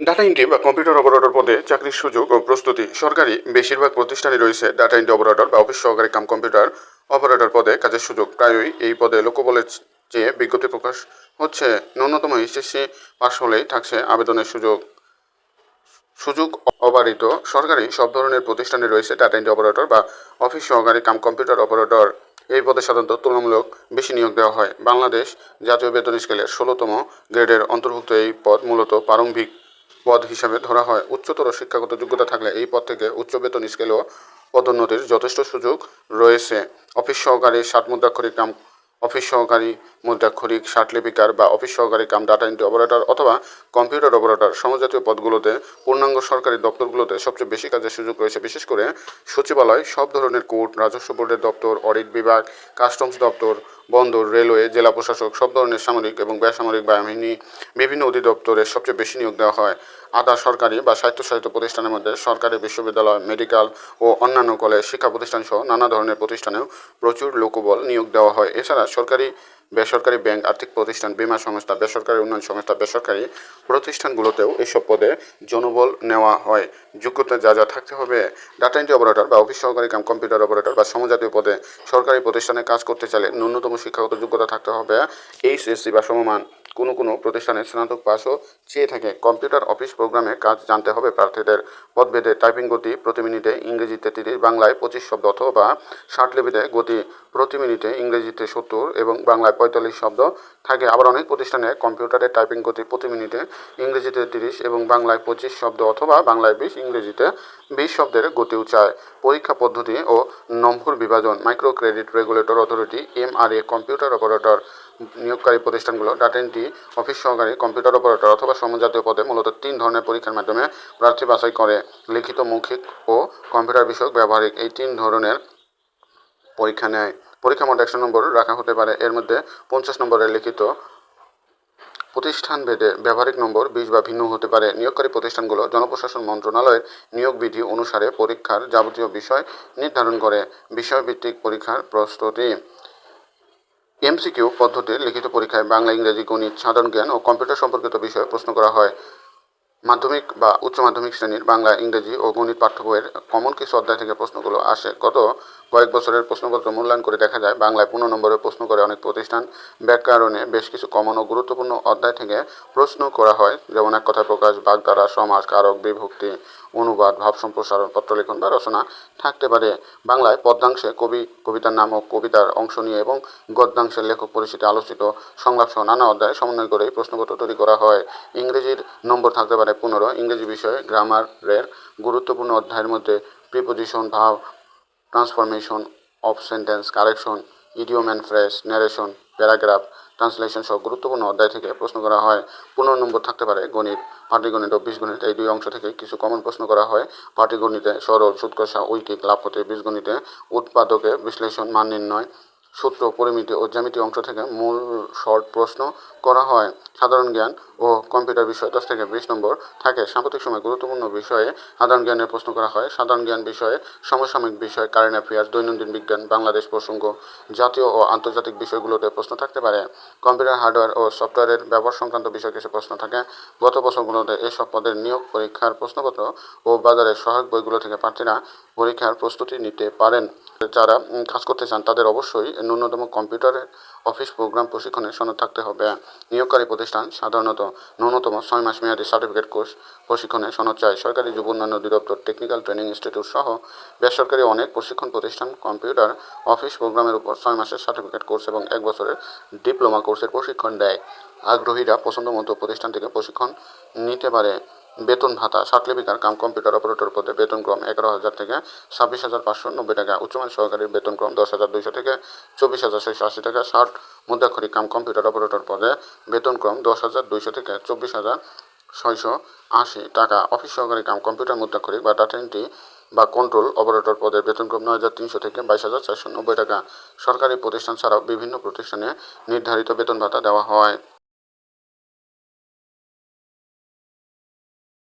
Data entry বা computer operator পদে চাকরির সুযোগ ও প্রস্তুতি। সরকারি বেশিরভাগ প্রতিষ্ঠানে রয়েছে ডাটা এন্ট্রি অপারেটর বা অফিস সহকারী কাম কম্পিউটার অপারেটর পদে কাজের সুযোগ। প্রায়ই এই পদে লোকবলের চেয়ে বিজ্ঞপ্তি প্রকাশ হচ্ছে। ন্যূনতম এসএসসি পাশ হলেই থাকছে আবেদনের সুযোগ। সুযোগ অবারিত। সরকারি সব ধরনের প্রতিষ্ঠানে রয়েছে ডাটা এন্ট্রি অপারেটর বা অফিস সহকারী কাম কম্পিউটার অপারেটর এই পদে সাধারণত তুলনামূলক বেশি নিয়োগ দেওয়া হয়। বাংলাদেশ জাতীয় বেতন স্কেলের ষোলোতম গ্রেডের অন্তর্ভুক্ত এই পদ মূলত প্রারম্ভিক পদ হিসাবে ধরা হয়। উচ্চতর শিক্ষাগত যোগ্যতা থাকলে এই পদ থেকে উচ্চ বেতন স্কেলেও পদোন্নতির যথেষ্ট সুযোগ রয়েছে। অফিস সহকারী ষাট মুদ্রাক্ষরিক কাম অফিস সহকারী মুদ্রাক্ষরিক ষাট লিপিকার বা অফিস সহকারী কাম ডাটা এন্ট্রি অপারেটর অথবা কম্পিউটার অপারেটর সমজাতীয় পদগুলোতে পূর্ণাঙ্গ সরকারি দপ্তরগুলোতে সবচেয়ে বেশি কাজের সুযোগ রয়েছে। বিশেষ করে সচিবালয় সব ধরনের কোর্ট, রাজস্ব বোর্ডের দপ্তর অডিট বিভাগ কাস্টমস দপ্তর বন্দর, রেলওয়ে, জেলা প্রশাসক সব ধরনের সামরিক এবং বেসামরিক বাহিনী, বিভিন্ন অধিদপ্তরে সবচেয়ে বেশি নিয়োগ দেওয়া হয়। আধা সরকারি বা স্বায়ত্তশাসিত প্রতিষ্ঠানের মধ্যে সরকারি বিশ্ববিদ্যালয়, মেডিকেল ও অন্যান্য কলেজ, শিক্ষা প্রতিষ্ঠান সহ নানা ধরনের প্রতিষ্ঠানেও প্রচুর লোকবল নিয়োগ দেওয়া হয়। এছাড়া সরকারি বেসরকারি ব্যাংক, আর্থিক প্রতিষ্ঠান, বিমা সংস্থা, বেসরকারি উন্নয়ন সংস্থা, বেসরকারি প্রতিষ্ঠানগুলোতেও এইসব পদে জনবল নেওয়া হয়। যোগ্যতা যা যা থাকতে হবে ডাটা এন্ট্রি অপারেটর বা অফিস সহকারী কাম কম্পিউটার অপারেটর বা সমজাতীয় পদে সরকারি প্রতিষ্ঠানে কাজ করতে চাইলে ন্যূনতম শিক্ষাগত যোগ্যতা থাকতে হবে, এইচএসসি বা সমমান। কোনো কোনো প্রতিষ্ঠানে স্নাতক পাসও চেয়ে থাকে। কম্পিউটার অফিস প্রোগ্রামে কাজ জানতে হবে প্রার্থীদের। পদভেদে টাইপিং গতি প্রতি মিনিটে ইংরেজিতে তিরিশ, বাংলায় পঁচিশ শব্দ অথবা ষাট লিপিতে গতি প্রতি মিনিটে ইংরেজিতে সত্তর এবং বাংলায় পঁয়তাল্লিশ শব্দ থাকে। আবার অনেক প্রতিষ্ঠানে কম্পিউটারে টাইপিং গতি প্রতি মিনিটে ইংরেজিতে তিরিশ এবং বাংলায় পঁচিশ শব্দ অথবা বাংলায় বিশ, ইংরেজিতে বিশ শব্দের গতি উচ্চায় পরীক্ষা পদ্ধতি ও নম্বর বিভাজন। Micro credit regulator authority, MRA, computer operator নিয়োগকারী প্রতিষ্ঠানগুলো ডাটা এন্ট্রি অফিস সহকারী কম্পিউটার অপারেটর অথবা সমজাতীয় পদে মূলত তিন ধরনের পরীক্ষার মাধ্যমে প্রার্থী বাছাই করে লিখিত, মৌখিক ও কম্পিউটার বিষয়ক ব্যবহারিক এই তিন ধরনের পরীক্ষা নেয়। পরীক্ষা মোট একশো নম্বর রাখা হতে পারে। এর মধ্যে পঞ্চাশ নম্বরের লিখিত প্রতিষ্ঠান ভেদে ব্যবহারিক নম্বর বিশ বা ভিন্ন হতে পারে। নিয়োগকারী প্রতিষ্ঠানগুলো জনপ্রশাসন মন্ত্রণালয়ের নিয়োগ বিধি অনুসারে পরীক্ষার যাবতীয় বিষয় নির্ধারণ করে। বিষয়ভিত্তিক পরীক্ষার প্রস্তুতি। এমসিকিউ পদ্ধতির লিখিত পরীক্ষায় বাংলা, ইংরেজি, গণিত, সাধারণ জ্ঞান ও কম্পিউটার সম্পর্কিত বিষয়ে প্রশ্ন করা হয়। মাধ্যমিক বা উচ্চ মাধ্যমিক শ্রেণির বাংলা, ইংরেজি ও গণিত পাঠ্য বইয়ের কমন কিছু অধ্যায় থেকে প্রশ্নগুলো আসে। গত কয়েক বছরের প্রশ্নপত্র মূল্যায়ন করে দেখা যায়, বাংলায় পনেরো নম্বরের প্রশ্ন করে অনেক প্রতিষ্ঠান ব্যাকরণে বেশ কিছু কমন ও গুরুত্বপূর্ণ অধ্যায় থেকে প্রশ্ন করা হয়। যেমন এক কথা প্রকাশ, বাগধারা, সমাজ, কারক, বিভক্তি। অনুবাদ ভাব সম্প্রসারণ পত্রলেখন বা রচনা থাকতে পারে। বাংলায় পদ্যাংশে কবি, কবিতার নাম ও কবিতার অংশ নিয়ে এবং গদ্যাংশের লেখক পরিচিতি আলোচিত সংলাপ সহ নানা অধ্যায় সমন্বয় করে প্রশ্নপত্র তৈরি করা হয়। ইংরেজির নম্বর থাকতে পারে পনেরো। ইংরেজি বিষয়ে গ্রামারের গুরুত্বপূর্ণ অধ্যায়ের মধ্যে প্রিপোজিশন ভাব transformation of sentence correction idiom and phrase narration paragraph translation সহ গুরুত্বপূর্ণ অধ্যায় থেকে প্রশ্ন করা হয়। পনেরো নম্বর থাকতে পারে গণিত। পাটিগণিত ও বীজগণিত এই দুই অংশ থেকে কিছু কমন প্রশ্ন করা হয়। পাটিগণিতে সরল সুৎকষা ঐকিক লাভ হতে বীজগণিতে উৎপাদকে বিশ্লেষণ মান নির্ণয়। সূত্র, পরিমিতি ও জ্যামিতি অংশ থেকে মূল শর্ট প্রশ্ন করা হয়। সাধারণ জ্ঞান ও কম্পিউটার বিষয় দশ থেকে বিশ নম্বর থাকে। সাম্প্রতিক সময় গুরুত্বপূর্ণ বিষয়ে সাধারণ জ্ঞানের প্রশ্ন করা হয়। সাধারণ জ্ঞান বিষয়ে সমসাময়িক বিষয় কারেন্ট অ্যাফেয়ার্স দৈনন্দিন বিজ্ঞান, বাংলাদেশ প্রসঙ্গ, জাতীয় ও আন্তর্জাতিক বিষয়গুলোতে প্রশ্ন থাকতে পারে। কম্পিউটার হার্ডওয়্যার ও সফটওয়্যারের ব্যবহার সংক্রান্ত বিষয়ে কিছু প্রশ্ন থাকে। গত বছরগুলোতে এসব পদের নিয়োগ, পরীক্ষার প্রশ্নপত্র ও বাজারের সহায়ক বইগুলো থেকে প্রার্থীরা পরীক্ষার প্রস্তুতি নিতে পারেন। যারা কাজ করতে চান, তাদের অবশ্যই ন্যূনতম কম্পিউটারের অফিস প্রোগ্রাম প্রশিক্ষণের সনদ থাকতে হবে। নিয়োগকারী প্রতিষ্ঠান সাধারণত ন্যূনতম ছয় মাস মেয়াদী সার্টিফিকেট কোর্স প্রশিক্ষণের সনদ চায় সরকারি যুব উন্নয়ন অধিদপ্তর, টেকনিক্যাল ট্রেনিং ইনস্টিটিউট সহ বেসরকারি অনেক প্রশিক্ষণ প্রতিষ্ঠান কম্পিউটার অফিস প্রোগ্রামের উপর ছয় মাসের সার্টিফিকেট কোর্স এবং এক বছরের ডিপ্লোমা কোর্সের প্রশিক্ষণ দেয়। আগ্রহীরা পছন্দ মতো প্রতিষ্ঠান থেকে প্রশিক্ষণ নিতে পারে। বেতন ভাতা ষাটলিপিকার কাম কম্পিউটার অপারেটর পদে বেতন ক্রম এগারো হাজার থেকে ছাব্বিশ হাজার পাঁচশো নব্বই টাকা উচ্চমান সহকারীর বেতন ক্রম দশ হাজার দুইশো থেকে চব্বিশ হাজার ছয়শো আশি টাকা, ষাট মুদ্রাক্ষরিক কাম কম্পিউটার অপারেটর পদে বেতন ক্রম দশ হাজার দুইশো থেকে চব্বিশ হাজার ছয়শো আশি টাকা। অফিস সহকারী কাম কম্পিউটার মুদ্রাক্ষরিক বা ডাটা এন্ট্রি বা কন্ট্রোল অপারেটর পদের বেতনক্রম নয় হাজার তিনশো থেকে বাইশ হাজার চারশো নব্বই টাকা। সরকারি প্রতিষ্ঠান ছাড়াও বিভিন্ন প্রতিষ্ঠানে নির্ধারিত বেতন ভাতা দেওয়া হয়।